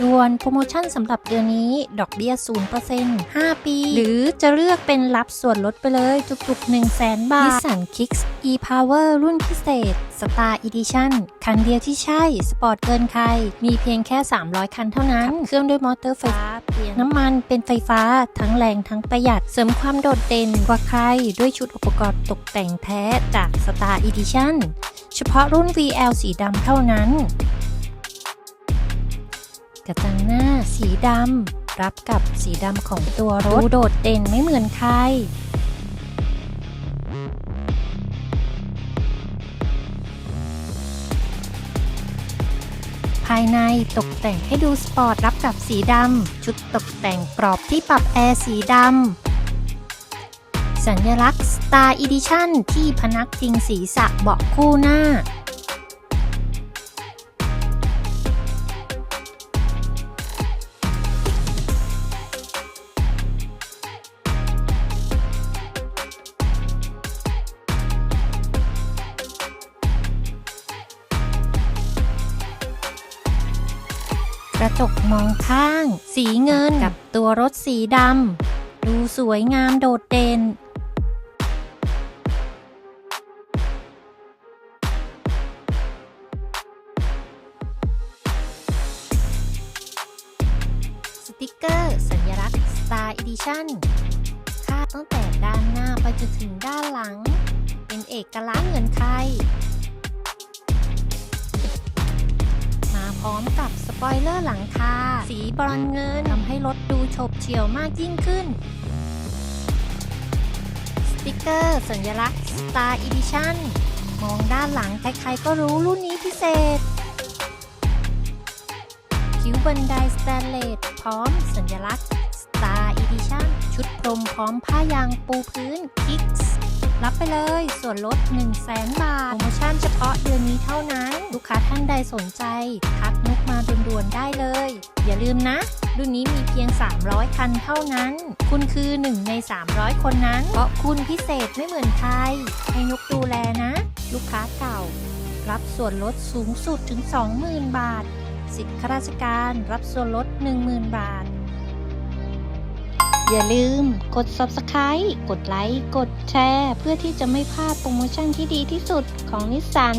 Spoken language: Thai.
ด่วนโปรโมชั่นสำหรับเดือนนี้ ดอกเบี้ย 0% 5 ปี หรือจะเลือกเป็นรับส่วนลดไปเลยจุกๆ 1 0 0 0 0แบาท Nissan Kicks e-Power รุ่นพิเศษ Star Edition คันเดียวที่ใช่ สปอร์ตเกินใคร มีเพียงแค่ 300 คันเท่านั้น เครื่องด้วยมอเตอร์ไฟฟ้า เปลี่ยนน้ำมันเป็นไฟฟ้า ทั้งแรงทั้งประหยัด เสริมความโดดเด่นกว่าใคร ด้วยชุดอุปกรณ์ตกแต่งแท้จาก Star Edition เฉพาะรุ่น VL สีดำเท่านั้น กระจังหน้าสีดำรับกับสีดำของตัวรถดูโดดเด่นไม่เหมือนใคร ภายในตกแต่งให้ดูสปอร์ตรับกับสีดำชุดตกแต่งกรอบที่ปรับแอร์สีดำสัญลักษณ์ Star Edition ที่พนักพิงศีรษะเบาะคู่หน้า กระจกมองข้าง สีเงินกับตัวรถสีดำดูสวยงามโดดเด่นสติกเกอร์ สัญลักษณ์ Star Edition คาดตั้งแต่ด้านหน้าไปจนถึงด้านหลัง เป็นเอกลักษณ์เหมือนใคร พร้อมกับสปอยเลอร์หลังคา สีบรอนเงินทำให้รถดูโฉบเฉี่ยวมากยิ่งขึ้น สติกเกอร์สัญลักษณ์ Star Edition มองด้านหลังใครๆก็รู้รุ่นนี้พิเศษ คิ้วบันไดสแตนเลสพร้อมสัญลักษณ์ Star Edition ชุดพรมพร้อมผ้ายางปูพื้น Kicks รับไปเลยส่วนลด 1 0 0 0 0แบาท โปรโมชั่นเฉพาะเดือนนี้เท่านั้น ลูกค้าท่านใดสนใจ ทักนุกมาด่วนๆได้เลย อย่าลืมนะ รุ่นนี้มีเพียง 300 คันเท่านั้น คุณคือหนึ่งใน 300 คนนั้น เพราะคุณพิเศษไม่เหมือนใคร ให้นุกดูแลนะ ลูกค้าเก่า รับส่วนลดสูงสุดถึง 20,000 บาท สิทธิข้าราชการรับส่วนลด 10,000 บาทอย่าลืมกด subscribe กดไลค์ กดแชร์ เพื่อที่จะไม่พลาดโปรโมชั่นที่ดีที่สุดของนิสสัน